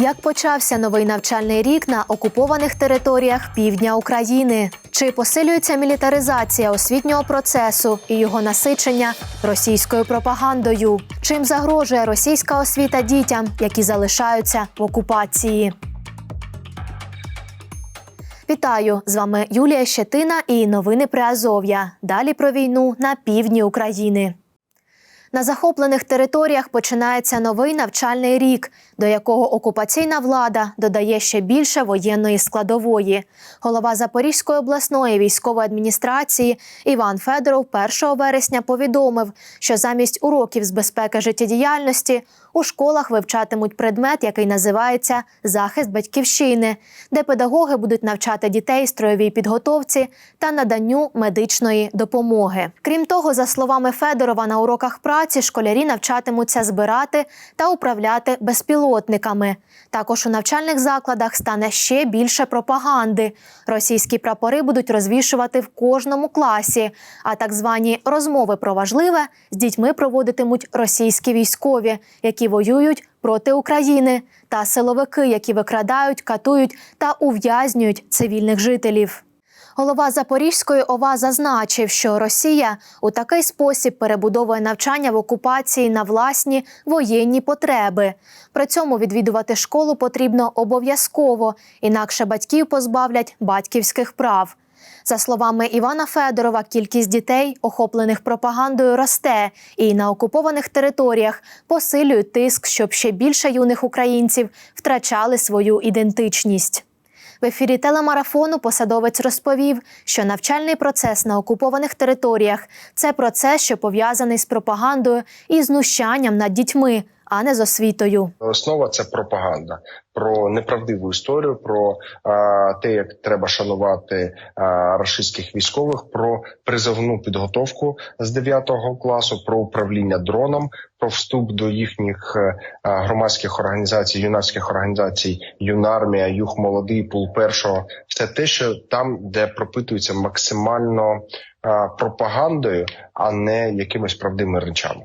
Як почався новий навчальний рік на окупованих територіях півдня України? Чи посилюється мілітаризація освітнього процесу і його насичення російською пропагандою? Чим загрожує російська освіта дітям, які залишаються в окупації? Вітаю! З вами Юлія Щетина і новини Приазов'я. Далі про війну на півдні України. На захоплених територіях починається новий навчальний рік, до якого окупаційна влада додає ще більше воєнної складової. Голова Запорізької обласної військової адміністрації Іван Федоров 1 вересня повідомив, що замість уроків з безпеки життєдіяльності у школах вивчатимуть предмет, який називається захист батьківщини, де педагоги будуть навчати дітей строєвій підготовці та наданню медичної допомоги. Крім того, за словами Федорова, на уроках праці школярі навчатимуться збирати та управляти безпілотниками. Також у навчальних закладах стане ще більше пропаганди. Російські прапори будуть розвішувати в кожному класі, а так звані розмови про важливе з дітьми проводитимуть російські військові, які воюють проти України, та силовики, які викрадають, катують та ув'язнюють цивільних жителів. Голова Запорізької ОВА зазначив, що Росія у такий спосіб перебудовує навчання в окупації на власні воєнні потреби. При цьому відвідувати школу потрібно обов'язково, інакше батьків позбавлять батьківських прав. За словами Івана Федорова, кількість дітей, охоплених пропагандою, росте, і на окупованих територіях посилюють тиск, щоб ще більше юних українців втрачали свою ідентичність. В ефірі телемарафону посадовець розповів, що навчальний процес на окупованих територіях це процес, що пов'язаний з пропагандою і знущанням над дітьми, а не з освітою. Основа це пропаганда про неправдиву історію, про а, те, як треба шанувати а, рашистських військових, про призовну підготовку з 9 класу, про управління дроном, про вступ до їхніх е, а, громадських організацій, юнацьких організацій, юнармія, юг молодий, пул першого. Все те, що там, де пропитується максимально а, пропагандою, а не якимись правдивими речами.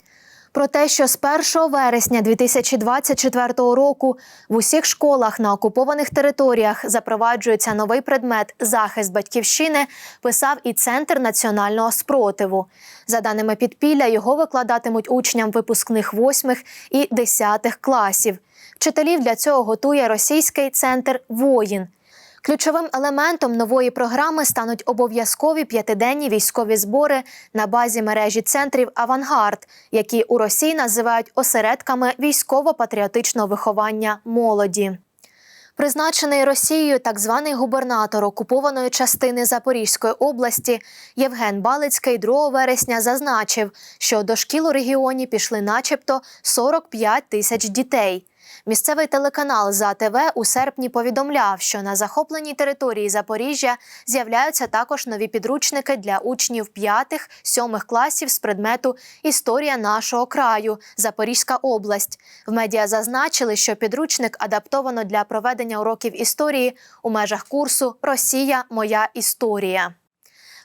Про те, що з 1 вересня 2024 року в усіх школах на окупованих територіях запроваджується новий предмет захист батьківщини, писав і Центр національного спротиву. За даними підпілля, його викладатимуть учням випускних 8 і 10 класів. Вчителів для цього готує російський центр воїн. Ключовим елементом нової програми стануть обов'язкові п'ятиденні військові збори на базі мережі центрів Авангард, які у Росії називають осередками військово-патріотичного виховання молоді. Призначений Росією так званий губернатор окупованої частини Запорізької області Євген Балицький 2 вересня зазначив, що до шкіл у регіоні пішли начебто 45 тисяч дітей. Місцевий телеканал ЗАТВ у серпні повідомляв, що на захопленій території Запоріжжя з'являються також нові підручники для учнів 5-7 класів з предмету Історія нашого краю Запорізька область. В медіа зазначили, що підручник адаптовано для проведення уроків історії у межах курсу Росія Моя історія.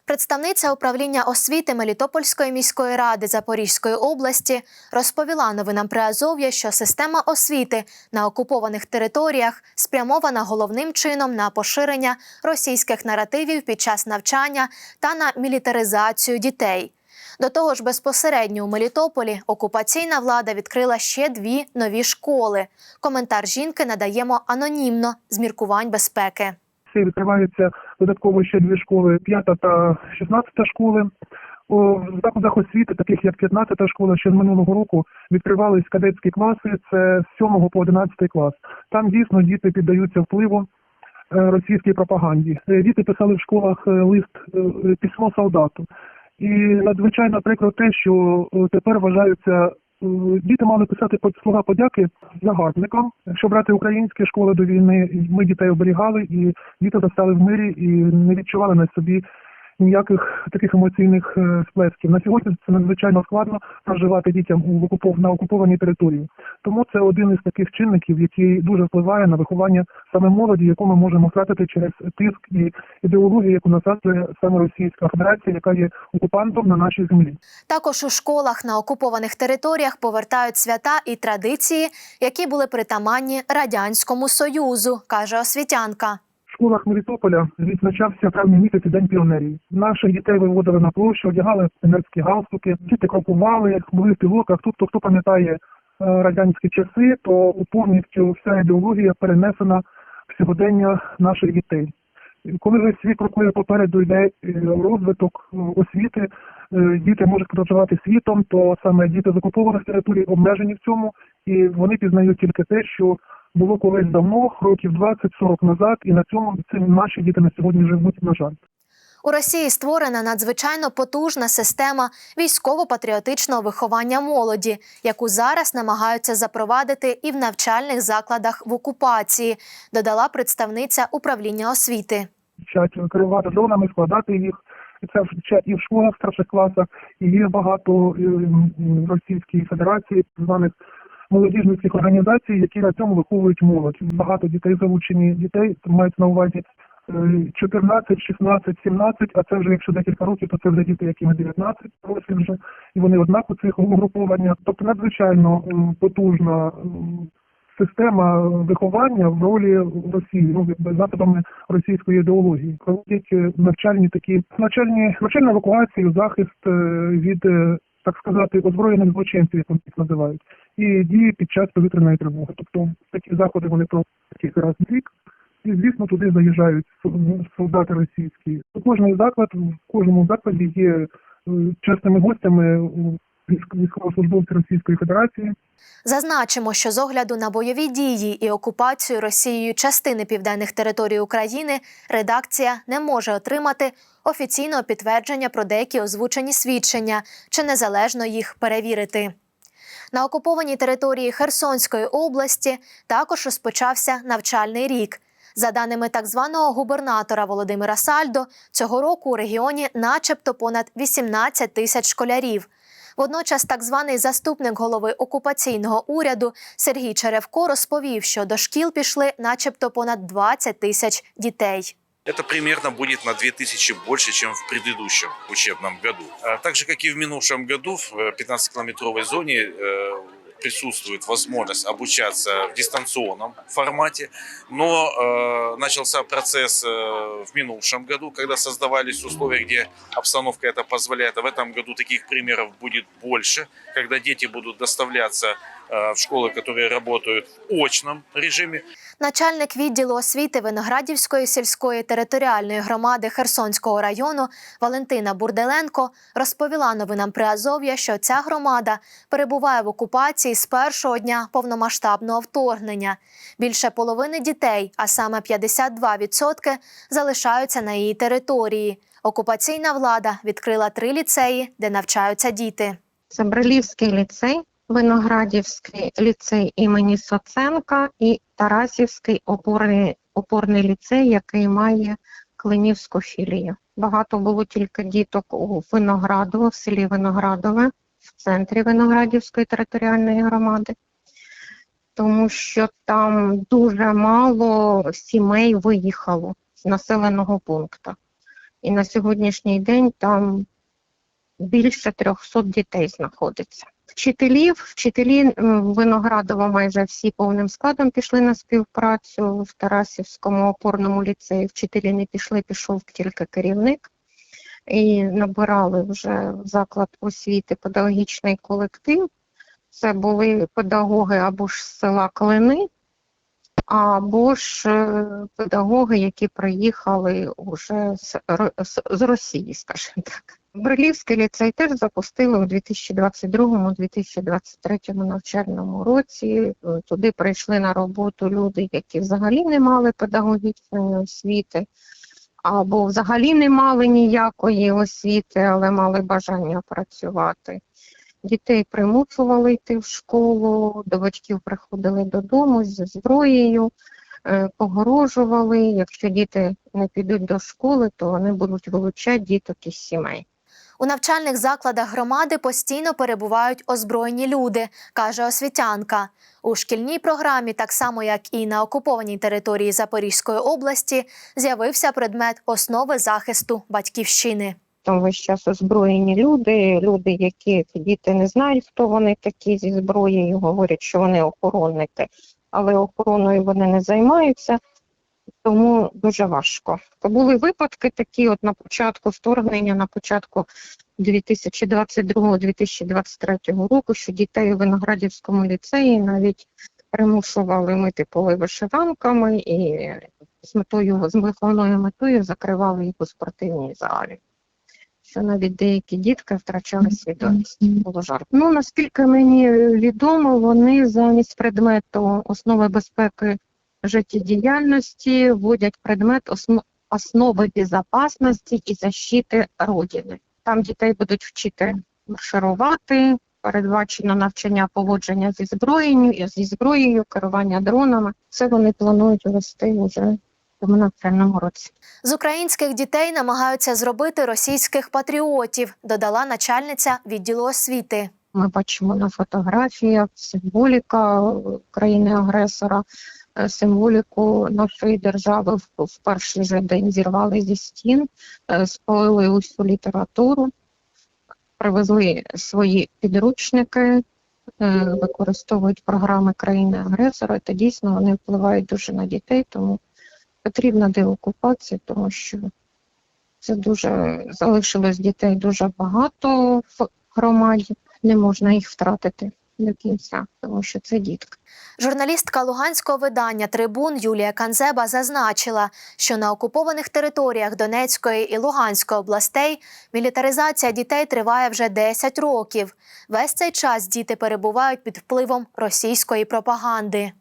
Представниця управління освіти Мелітопольської міської ради Запорізької області розповіла новинам Приазов'я, що система освіти на окупованих територіях спрямована головним чином на поширення російських наративів під час навчання та на мілітаризацію дітей. До того ж, безпосередньо у Мелітополі окупаційна влада відкрила ще дві нові школи. Коментар жінки надаємо анонімно з міркувань безпеки. Відкриваються додатково ще дві школи, п'ята та шістнадцята школи. У закладах освіти, таких як 15-та школа, ще з минулого року відкривались кадетські класи. Це з 7 по 11 клас. Там дійсно діти піддаються впливу е, російській пропаганді. Е, Діти писали в школах е, лист письмо солдату. І надзвичайно прикро те, що тепер вважаються діти мали писати слова подяки загарбникам. Якщо брати українські школи до війни, ми дітей оберігали, і діти застали в мирі і не відчували на собі ніяких таких емоційних е, сплесків. На сьогодні це надзвичайно складно проживати дітям у окупов... на окупованій території. Тому це один із таких чинників, який дуже впливає на виховання саме молоді, яку ми можемо втратити через тиск і ідеологію, яку насаджує саме Російська Федерація, яка є окупантом на нашій землі. Також у школах на окупованих територіях повертають свята і традиції, які були притаманні радянському союзу, каже освітянка. Школах Мелітополя відзначався травні місяці День піонерів. Наших дітей виводили на площу, одягали піонерські галстуки, діти крокували, були в пілоках. Тобто, хто пам'ятає е, радянські часи, то повністю вся ідеологія перенесена в сьогодення наших дітей. Коли весь світ крокує попереду йде е, розвиток е, освіти, діти можуть проживати світом, то саме діти з окупованих територій обмежені в цьому, і вони пізнають тільки те, що було колись давно, років 20-40 назад, і на цьому цим наші діти на сьогодні живуть, на жаль. У Росії створена надзвичайно потужна система військово-патріотичного виховання молоді, яку зараз намагаються запровадити і в навчальних закладах в окупації, додала представниця управління освіти. Вчать керувати дронами, складати їх. І це вчать і в школах, старших класах, і є багато е, Російської Федерації, так званих молодіжницьких організацій, які на цьому виховують молодь. Багато дітей залучені дітей мають на увазі е, 14, 16, 17, а це вже якщо декілька років, то це вже діти, яким 19 років вже, і вони однаково цих угруповання. Тобто надзвичайно потужна система виховання в ролі Росії, ну засобами російської ідеології. Проводять е, навчальні такі навчальні навчальну евакуацію, захист е, від е, так сказати озброєних злочинців, як вони їх називають, і дії під час повітряної тривоги. Тобто такі заходи вони проводять раз в рік. І звісно, туди заїжджають солдати російські. Кожний заклад в кожному закладі є е, частими гостями у військовослужбовці Російської Федерації. Зазначимо, що з огляду на бойові дії і окупацію Росією частини південних територій України редакція не може отримати офіційного підтвердження про деякі озвучені свідчення чи незалежно їх перевірити. На окупованій території Херсонської області також розпочався навчальний рік. За даними так званого губернатора Володимира Сальдо, цього року у регіоні начебто понад 18 тисяч школярів. Водночас, так званий заступник голови окупаційного уряду Сергій Черевко розповів, що до шкіл пішли, начебто, понад 20 тисяч дітей. Это примерно будет на 2000 больше, чем в предыдущем учебном году. А Так же, как и в минувшем году, в э, 15-километровой зоне э, присутствует возможность обучаться в дистанционном формате, но э, начался процесс э, в минувшем году, когда создавались условия, где обстановка это позволяет. А в этом году таких примеров будет больше, когда дети будут доставляться э, в школы, которые работают в очном режиме, Начальник відділу освіти Виноградівської сільської територіальної громади Херсонського району Валентина Бурделенко розповіла новинам Приазов'я, що ця громада перебуває в окупації з першого дня повномасштабного вторгнення. Більше половини дітей, а саме 52%, залишаються на її території. Окупаційна влада відкрила три ліцеї, де навчаються діти. Це Брилівський ліцей, Виноградівський ліцей імені Соценка і Тарасівський опорний, опорний ліцей, який має Клинівську філію. Багато було тільки діток у Виноградово, в селі Виноградове, в центрі Виноградівської територіальної громади, тому що там дуже мало сімей виїхало з населеного пункту. І на сьогоднішній день там більше 300 дітей знаходиться. Вчителів, вчителі е, Виноградова майже всі повним складом пішли на співпрацю в Тарасівському опорному ліцеї. Вчителі не пішли, пішов тільки керівник. І набирали вже в заклад освіти педагогічний колектив. Це були педагоги або ж з села Клини, або ж е, педагоги, які приїхали вже з Росії, скажімо так. Брилівський ліцей теж запустили у 2022-2023 навчальному році. Туди прийшли на роботу люди, які взагалі не мали педагогічної освіти, або взагалі не мали ніякої освіти, але мали бажання працювати. Дітей примушували йти в школу, до батьків приходили додому зі зброєю. е, погрожували, якщо діти не підуть до школи, то вони будуть вилучати діток із сімей. У навчальних закладах громади постійно перебувають озброєні люди, каже освітянка. У шкільній програмі, так само як і на окупованій території Запорізької області, з'явився предмет основи захисту батьківщини. Там весь час озброєні люди, люди, які діти не знають, хто вони такі зі зброєю, говорять, що вони охоронники, але охороною вони не займаються, тому дуже важко. Були випадки такі, от на початку вторгнення, на початку 2022-2023 року, що дітей у Виноградівському ліцеї навіть примушували мити поли вишиванками і з метою, з виховною метою закривали їх у спортивній залі що навіть деякі дітки втрачали свідомість. Було жарко. Ну наскільки мені відомо, вони замість предмету основи безпеки життєдіяльності вводять предмет осно- основи безпечності і защити Родини. Там дітей будуть вчити марширувати, передбачено навчання поводження зі зброєю, зі зброєю, керування дронами. Це вони планують ввести вже в цьому навчальному році. З українських дітей намагаються зробити російських патріотів, додала начальниця відділу освіти. Ми бачимо на фотографіях символіка країни-агресора, е, символіку нашої держави. В, в перший же день зірвали зі стін, е, спалили усю літературу, привезли свої підручники, е, використовують програми країни-агресора, та дійсно вони впливають дуже на дітей, тому потрібна деокупація, тому що це дуже залишилось дітей дуже багато в громаді не можна їх втратити до кінця, тому що це дітки. Журналістка луганського видання Трибун Юлія Канзеба зазначила, що на окупованих територіях Донецької і Луганської областей мілітаризація дітей триває вже 10 років. Весь цей час діти перебувають під впливом російської пропаганди.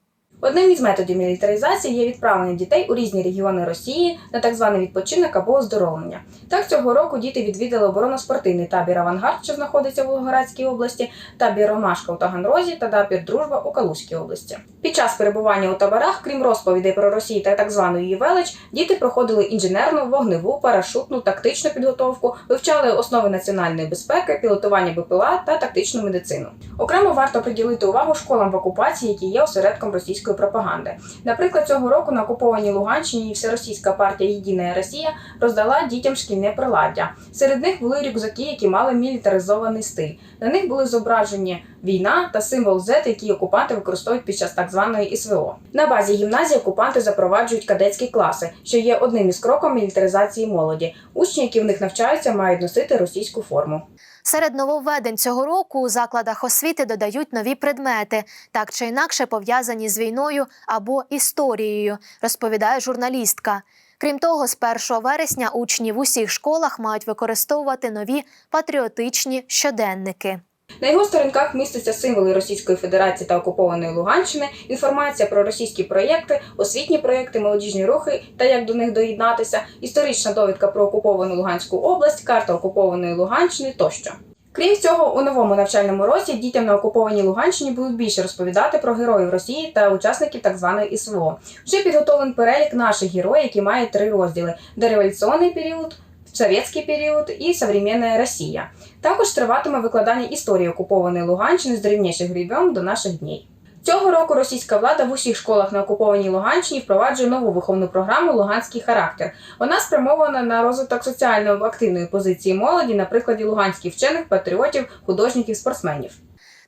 Одним із методів мілітаризації є відправлення дітей у різні регіони Росії на так званий відпочинок або оздоровлення. Так цього року діти відвідали оборонно-спортивний табір Авангард, що знаходиться в Волгоградській області, табір Ромашка у Таганрозі та табір Дружба у Калузькій області. Під час перебування у таборах, крім розповідей про Росію та так звану її велич, діти проходили інженерну, вогневу, парашутну, тактичну підготовку, вивчали основи національної безпеки, пілотування БПЛА та тактичну медицину. Окремо варто приділити увагу школам в окупації, які є осередком російської пропаганди. Наприклад, цього року на окупованій Луганщині Всеросійська партія Єдина Росія роздала дітям шкільне приладдя. Серед них були рюкзаки, які мали мілітаризований стиль. На них були зображені війна та символ Z, який окупанти використовують під час так званої СВО. На базі гімназії окупанти запроваджують кадетські класи, що є одним із кроком мілітаризації молоді. Учні, які в них навчаються, мають носити російську форму. Серед нововведень цього року у закладах освіти додають нові предмети, так чи інакше пов'язані з війною або історією, розповідає журналістка. Крім того, з 1 вересня учні в усіх школах мають використовувати нові патріотичні щоденники. На його сторінках містяться символи Російської Федерації та окупованої Луганщини, інформація про російські проєкти, освітні проєкти, молодіжні рухи та як до них доєднатися, історична довідка про окуповану Луганську область, карта окупованої Луганщини тощо. Крім цього, у новому навчальному році дітям на окупованій Луганщині будуть більше розповідати про героїв Росії та учасників так званої СВО. Вже підготовлений перелік наших героїв, які мають три розділи: дореволюційний період, совєтський період і современна Росія. Також триватиме викладання історії окупованої Луганщини з древніших времен до наших днів. Цього року російська влада в усіх школах на окупованій Луганщині впроваджує нову виховну програму Луганський характер. Вона спрямована на розвиток соціально активної позиції молоді на прикладі луганських вчених, патріотів, художників, спортсменів.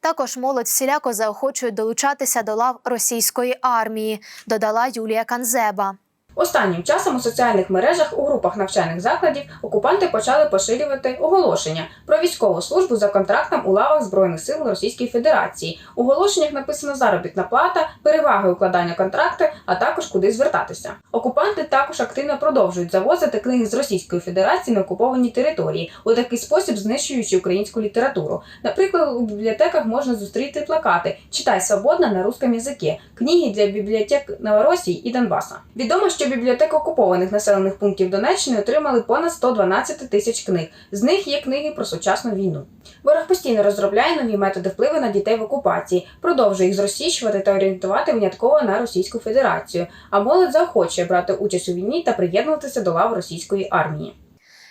Також молодь всіляко заохочують долучатися до лав російської армії, додала Юлія Канзеба. Останнім часом у соціальних мережах у групах навчальних закладів окупанти почали поширювати оголошення про військову службу за контрактом у лавах Збройних сил Російської Федерації. У оголошеннях написано заробітна плата, переваги укладання контракту, а також куди звертатися. Окупанти також активно продовжують завозити книги з Російської Федерації на окуповані території, у такий спосіб знищуючи українську літературу. Наприклад, у бібліотеках можна зустріти плакати Читай свободно на русском язикі, книги для бібліотек Новоросії і Донбаса. Відомо, що бібліотеки окупованих населених пунктів Донеччини отримали понад 112 тисяч книг. З них є книги про сучасну війну. Ворог постійно розробляє нові методи впливу на дітей в окупації, продовжує їх зросійщувати та орієнтувати винятково на Російську Федерацію, а молодь заохочує брати участь у війні та приєднуватися до лав російської армії.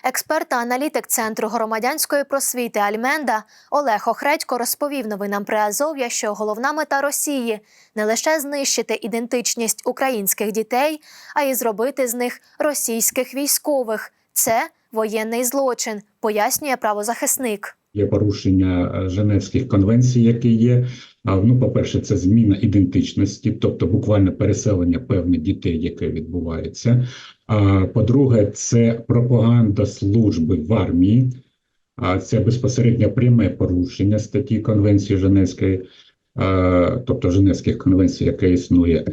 Експерт та аналітик Центру громадянської просвіти Альменда Олег Охредько розповів новинам Приазов'я, що головна мета Росії не лише знищити ідентичність українських дітей, а й зробити з них російських військових. Це воєнний злочин, пояснює правозахисник. Є порушення е, Женевських конвенцій, які є. Ну, по-перше, це зміна ідентичності, тобто буквально переселення певних дітей, яке відбувається. По-друге, це пропаганда служби в армії, а це безпосередньо пряме порушення статті Конвенції Женевської, тобто Женевських конвенцій, яка існує.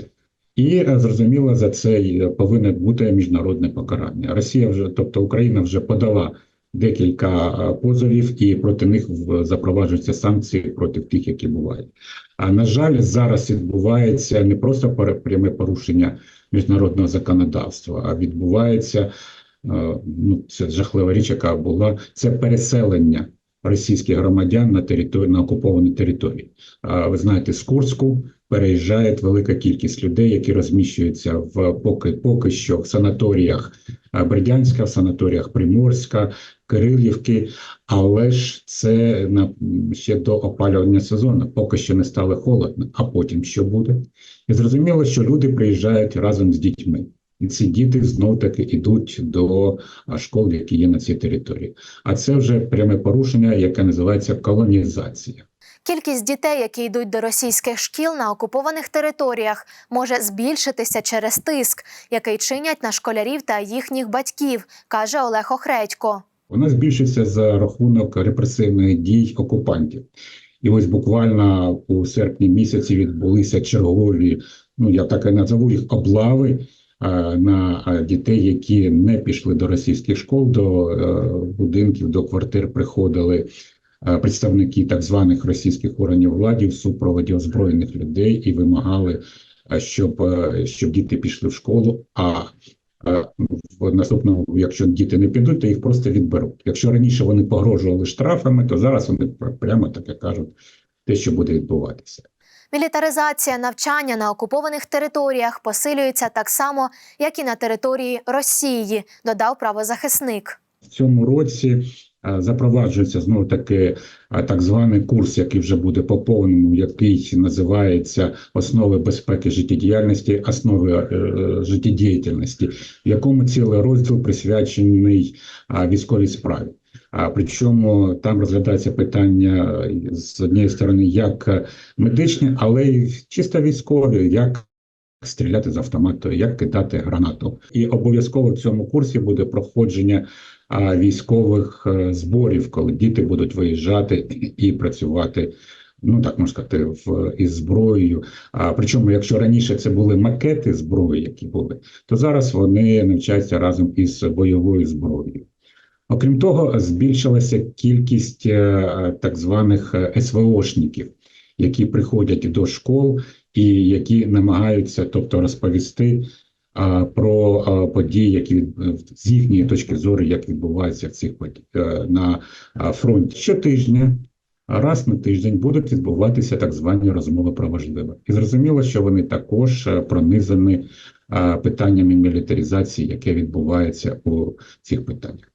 І е, зрозуміло, за це повинне бути міжнародне покарання. Росія вже, тобто Україна, вже подала декілька е, позовів, і проти них запроваджуються санкції проти тих, які бувають. А на жаль, зараз відбувається не просто пряме порушення міжнародного законодавства, а відбувається е, ну це жахлива річ, яка була це переселення російських громадян на територію на окуповані території. А ви знаєте, з Курську переїжджає велика кількість людей, які розміщуються в поки поки що в санаторіях Бердянська, в санаторіях Приморська, Кирилівки, але ж це на ще до опалювання сезону. Поки що не стало холодно, а потім що буде? І зрозуміло, що люди приїжджають разом з дітьми. І ці діти знов таки йдуть до школ, які є на цій території. А це вже пряме порушення, яке називається колонізація. Кількість дітей, які йдуть до російських шкіл на окупованих територіях, може збільшитися через тиск, який чинять на школярів та їхніх батьків, каже Олег Охредько. Вона збільшиться за рахунок репресивних дій окупантів. І ось буквально у серпні місяці відбулися чергові, ну я так і назову їх облави на е, дітей, які не пішли до російських школ, до е, будинків, до квартир приходили е, представники так званих російських органів влади в супроводі озброєних людей і вимагали, е, щоб, е, щоб діти пішли в школу. А е, в наступному, якщо діти не підуть, то їх просто відберуть. Якщо раніше вони погрожували штрафами, то зараз вони прямо таке кажуть те, що буде відбуватися. Мілітаризація навчання на окупованих територіях посилюється так само, як і на території Росії, додав правозахисник. В цьому році е, запроваджується знову таки е, так званий курс, який вже буде поповненим, який називається основи безпеки життєдіяльності, основи е, життєдіяльності, в якому цілий розділ присвячений військовій справі. А причому там розглядається питання з однієї сторони як медичні, але й чисто військові, як стріляти з автомату, як кидати гранату. І обов'язково в цьому курсі буде проходження військових е, зборів, коли діти будуть виїжджати і працювати. Ну так можна сказати, в із зброєю. А причому, якщо раніше це були макети зброї, які були, то зараз вони навчаються разом із бойовою зброєю. Окрім того, збільшилася кількість е, так званих е, СВОшників, які приходять до школ і які намагаються, тобто, розповісти про події, які з їхньої точки зору, як відбуваються в цих подій е, на фронті щотижня. Раз на тиждень будуть відбуватися так звані розмови про важливе. І зрозуміло, що вони також е, пронизані е, питаннями мілітаризації, яке відбувається у цих питаннях.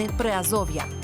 Ви Приазов'я.